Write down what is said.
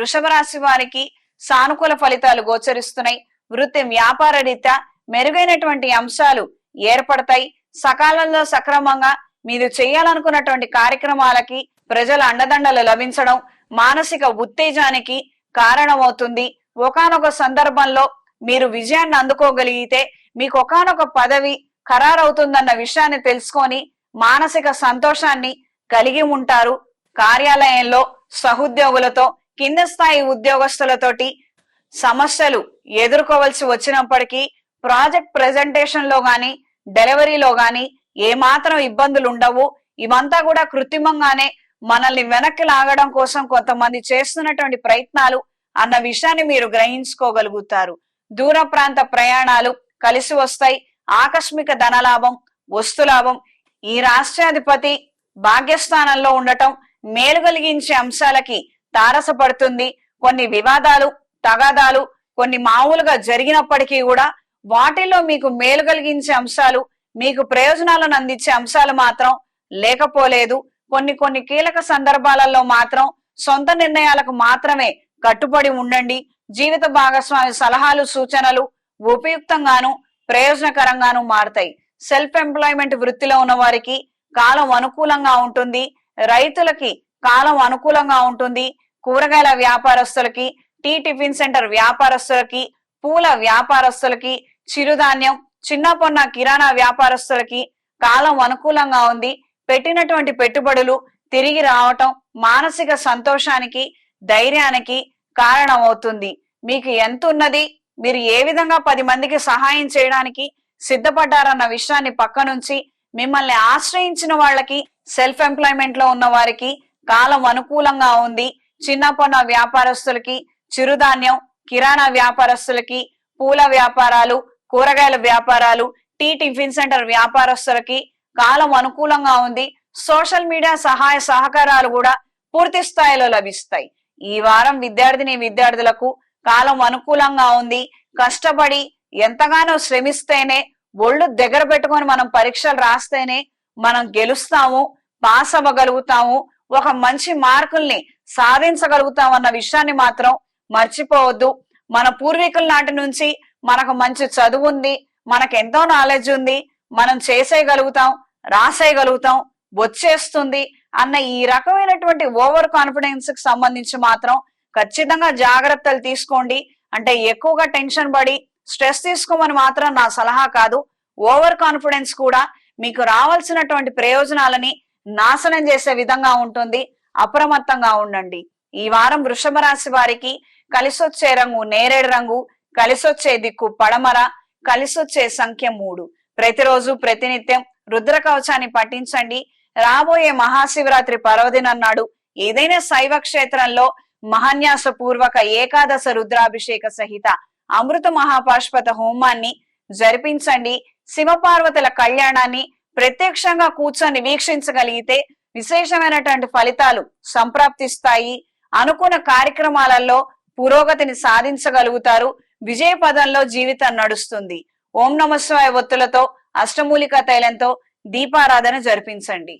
వృషభ రాశి వారికి సానుకూల ఫలితాలు గోచరిస్తున్నాయి. వృత్తి వ్యాపార రీత్యా మెరుగైనటువంటి అంశాలు ఏర్పడతాయి. సకాలంలో సక్రమంగా మీరు చేయాలనుకున్నటువంటి కార్యక్రమాలకి ప్రజల అండదండలు లభించడం మానసిక ఉత్తేజానికి కారణమవుతుంది. ఒకానొక సందర్భంలో మీరు విజయాన్ని అందుకోగలిగితే మీకు ఒకానొక పదవి ఖరారవుతుందన్న విషయాన్ని తెలుసుకొని మానసిక సంతోషాన్ని కలిగి ఉంటారు. కార్యాలయంలో సహోద్యోగులతో కింద స్థాయి ఉద్యోగస్తులతోటి సమస్యలు ఎదుర్కోవలసి వచ్చినప్పటికీ ప్రాజెక్ట్ ప్రెజెంటేషన్లో గాని డెలివరీలో గాని ఏమాత్రం ఇబ్బందులు ఉండవు. ఇవంతా కూడా కృత్రిమంగానే మనల్ని వెనక్కి లాగడం కోసం కొంతమంది చేస్తున్నటువంటి ప్రయత్నాలు అన్న విషయాన్ని మీరు గ్రహించుకోగలుగుతారు. దూర ప్రాంత ప్రయాణాలు కలిసి వస్తాయి. ఆకస్మిక ధనలాభం వస్తులాభం ఈ రాష్ట్రాధిపతి భాగ్యస్థానంలో ఉండటం మేలు కలిగించే అంశాలకి తారసపడుతుంది. కొన్ని వివాదాలు తగాదాలు కొన్ని మామూలుగా జరిగినప్పటికీ కూడా వాటిల్లో మీకు మేలు కలిగించే అంశాలు మీకు ప్రయోజనాలను అందించే అంశాలు మాత్రం లేకపోలేదు. కొన్ని కొన్ని కీలక సందర్భాలలో మాత్రం సొంత నిర్ణయాలకు మాత్రమే కట్టుబడి ఉండండి. జీవిత భాగస్వామి సలహాలు సూచనలు ఉపయుక్తంగాను ప్రయోజనకరంగాను మారుతాయి. సెల్ఫ్ ఎంప్లాయ్మెంట్ వృత్తిలో ఉన్న వారికి కాలం అనుకూలంగా ఉంటుంది. రైతులకి కాలం అనుకూలంగా ఉంటుంది. కూరగాయల వ్యాపారస్తులకి టీ టిఫిన్ సెంటర్ వ్యాపారస్తులకి పూల వ్యాపారస్తులకి చిరుధాన్యం చిన్న పొన్న కిరాణా వ్యాపారస్తులకి కాలం అనుకూలంగా ఉంది. పెట్టినటువంటి పెట్టుబడులు తిరిగి రావటం మానసిక సంతోషానికి ధైర్యానికి కారణమవుతుంది. మీకు ఎంత ఉన్నది మీరు ఏ విధంగా పది మందికి సహాయం చేయడానికి సిద్ధపడ్డారన్న విషయాన్ని పక్క నుంచి మిమ్మల్ని ఆశ్రయించిన వాళ్ళకి సెల్ఫ్ ఎంప్లాయ్మెంట్లో ఉన్న వారికి కాలం అనుకూలంగా ఉంది. చిన్నపొన్న వ్యాపారస్తులకి చిరుధాన్యం కిరాణా వ్యాపారస్తులకి పూల వ్యాపారాలు కూరగాయల వ్యాపారాలు టీ టిఫిన్ సెంటర్ వ్యాపారస్తులకి కాలం అనుకూలంగా ఉంది. సోషల్ మీడియా సహాయ సహకారాలు కూడా పూర్తి స్థాయిలో లభిస్తాయి. ఈ వారం విద్యార్థిని విద్యార్థులకు కాలం అనుకూలంగా ఉంది. కష్టపడి ఎంతగానో శ్రమిస్తేనే ఒళ్ళు దగ్గర పెట్టుకొని మనం పరీక్షలు రాస్తేనే మనం గెలుస్తాము పాస్ అవ్వగలుగుతాము ఒక మంచి మార్కుల్ని సాధించగలుగుతాం అన్న విషయాన్ని మాత్రం మర్చిపోవద్దు. మన పూర్వీకుల నాటి నుంచి మనకు మంచి చదువు ఉంది మనకు ఎంతో నాలెడ్జ్ ఉంది మనం చేసేయగలుగుతాం రాసేయగలుగుతాం వచ్చేస్తుంది అన్న ఈ రకమైనటువంటి ఓవర్ కాన్ఫిడెన్స్కి సంబంధించి మాత్రం ఖచ్చితంగా జాగ్రత్తలు తీసుకోండి. అంటే ఎక్కువగా టెన్షన్ పడి స్ట్రెస్ తీసుకోమని మాత్రం నా సలహా కాదు. ఓవర్ కాన్ఫిడెన్స్ కూడా మీకు రావాల్సినటువంటి ప్రయోజనాలని నాశనం చేసే విధంగా ఉంటుంది. అప్రమత్తంగా ఉండండి. ఈ వారం వృషభ రాశి వారికి కలిసొచ్చే రంగు నేరేడు రంగు కలిసొచ్చే దిక్కు పడమర కలిసొచ్చే సంఖ్య మూడు. ప్రతిరోజు ప్రతినిత్యం రుద్ర కవచాన్ని పఠించండి. రాబోయే మహాశివరాత్రి పర్వదినం నాడు ఏదైనా శైవ క్షేత్రంలో మహాన్యాస పూర్వక ఏకాదశ రుద్రాభిషేక సహిత అమృత మహాపాష్పత హోమాన్ని జరిపించండి. శివపార్వతుల కళ్యాణాన్ని ప్రత్యక్షంగా కూర్చొని వీక్షించగలిగితే విశేషమైనటువంటి ఫలితాలు సంప్రాప్తిస్తాయి. అనుకున్న కార్యక్రమాలలో పురోగతిని సాధించగలుగుతారు. విజయ పదంలో జీవితం నడుస్తుంది. ఓం నమ శివాయ ఒత్తులతో అష్టమూలిక తైలంతో దీపారాధన జరిపించండి.